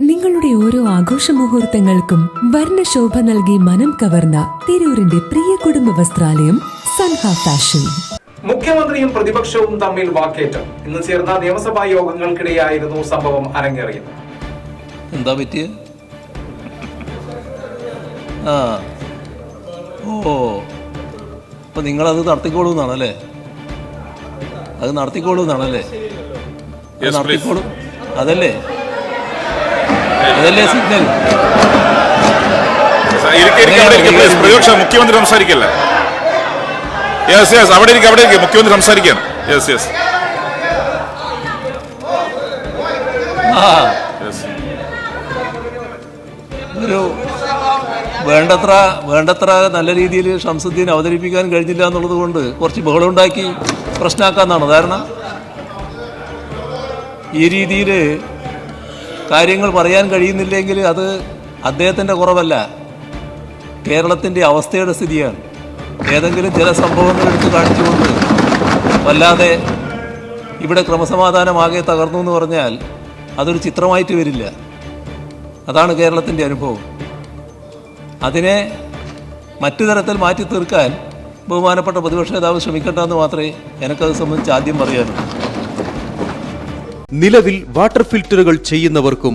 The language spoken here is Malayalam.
നിങ്ങളുടെ ഓരോ ആഘോഷ മുഹൂർത്തങ്ങൾക്കും വർണശോഭ നൽകി മനം കവർന്ന തിരൂരിന്റെ പ്രിയ കുടുംബ വസ്ത്രാലയം സൻഹ ഫാഷൻ. മുഖ്യമന്ത്രിയും പ്രതിപക്ഷവും തമ്മിൽ വാക്കേറ്റം. ഇന്ന് ചേർന്ന നിയമസഭാ യോഗങ്ങൾക്കിടെയായിരുന്നു സംഭവം അരങ്ങേറിയത്. എന്താ പറ്റിയ? ആ. ഓ. അപ്പൊ നിങ്ങളത് നടത്തിക്കോളൂ എന്നാണല്ലേ അത് നടത്തിക്കോളൂ. എന്നാണല്ലേ. നടത്തിക്കോളൂ അതല്ലേ? അതല്ലേ സിഗ്നൽ പ്ലീസ് മുഖ്യമന്ത്രി സംസാരിക്കല്ലേ? യെസ് യെസ് അവിടെ ഇരിക്കും അവിടെ ഇരിക്കും. മുഖ്യമന്ത്രി സംസാരിക്കാണ് യെസ് യെസ് ഒരു വേണ്ടത്ര വേണ്ടത്ര നല്ല രീതിയിൽ ഷംസുദ്ദീൻ അവതരിപ്പിക്കാൻ കഴിഞ്ഞില്ല എന്നുള്ളത് കൊണ്ട് കുറച്ച് ബഹളം ഉണ്ടാക്കി പ്രശ്നമാക്കാന്നാണ് ധാരണ. ഈ രീതിയിൽ കാര്യങ്ങൾ പറയാൻ കഴിയുന്നില്ലെങ്കിൽ അത് അദ്ദേഹത്തിന്റെ കുറവല്ല. കേരളത്തിന്റെ അവസ്ഥയുടെ സ്ഥിതിയാണ്. ഏതെങ്കിലും ചില സംഭവങ്ങൾ എടുത്ത് കാണിച്ചുകൊണ്ട് വല്ലാതെ ഇവിടെ ക്രമസമാധാനമാകെ തകർന്നു എന്ന് പറഞ്ഞാൽ അതൊരു ചിത്രമായിട്ട് വരില്ല. അതാണ് കേരളത്തിന്റെ അനുഭവം. അതിനെ മറ്റു തരത്തിൽ മാറ്റി തീർക്കാൻ ബഹുമാനപ്പെട്ട പ്രതിപക്ഷ നേതാവ് ശ്രമിക്കട്ടെന്ന് മാത്രമേ എനിക്കത് സംബന്ധിച്ച് ആദ്യം പറയാനുള്ളൂ. നിലവിൽ വാട്ടർ ഫിൽറ്ററുകൾ ചെയ്യുന്നവർക്കും